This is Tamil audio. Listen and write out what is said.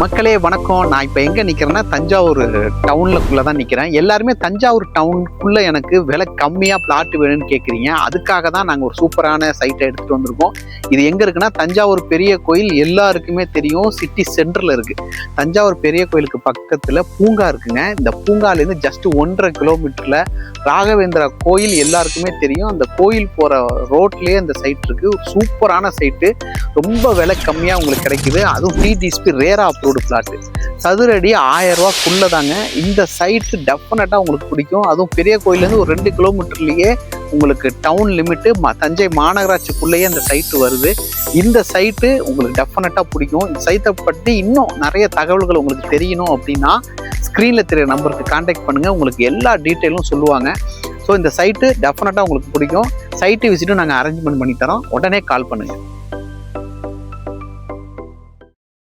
மக்களே வணக்கம். நான் இப்போ எங்கே நிற்கிறேன்னா தஞ்சாவூர் டவுனுக்குள்ளே தான் நிற்கிறேன் எல்லாருமே தஞ்சாவூர் டவுனுக்குள்ளே எனக்கு விலை கம்மியாக பிளாட் வேணும்னு கேட்குறீங்க அதுக்காக தான் நாங்கள் ஒரு சூப்பரான சைட்டை எடுத்துகிட்டு வந்திருக்கோம். இது எங்கே இருக்குன்னா தஞ்சாவூர் பெரிய கோயில் எல்லாருக்குமே தெரியும். சிட்டி சென்டரில் இருக்குது தஞ்சாவூர் பெரிய கோயிலுக்கு பக்கத்தில் பூங்கா இருக்குங்க. இந்த பூங்காலேருந்து ஜஸ்ட் ஒன்றரை கிலோமீட்டரில் ராகவேந்திரா கோயில் எல்லாருக்குமே தெரியும். அந்த கோயில் போகிற ரோட்லேயே அந்த சைட் இருக்குது சூப்பரான சைட்டு ரொம்ப விலை கம்மியாக உங்களுக்கு கிடைக்குது. அதுவும் டிடிஎஸ்பி ரேரா அப்ரூவ்டு பிளாட்டு சதுரடி ஆயிரம் ரூபாக்குள்ளே தாங்க இந்த சைட்டு டெஃபினட்டாக உங்களுக்கு பிடிக்கும். அதுவும் பெரிய கோயிலேருந்து ஒரு ரெண்டு கிலோமீட்டர்லேயே உங்களுக்கு டவுன் லிமிட்டு ம தஞ்சை மாநகராட்சிக்குள்ளேயே அந்த சைட்டு வருது. இந்த சைட்டு உங்களுக்கு டெஃபினட்டாக பிடிக்கும். இந்த சைட்டை பற்றி இன்னும் நிறைய தகவல்கள் உங்களுக்கு தெரியணும் அப்படின்னா ஸ்க்ரீனில் தெரிய நம்பருக்கு காண்டாக்ட் பண்ணுங்கள் உங்களுக்கு எல்லா டீட்டெயிலும் சொல்லுவாங்க. ஸோ இந்த சைட்டு டெஃபினட்டாக உங்களுக்கு பிடிக்கும். சைட்டு விசிட்டும் நாங்கள் அரேஞ்ச்மெண்ட் பண்ணி தரோம். உடனே கால் பண்ணுங்கள்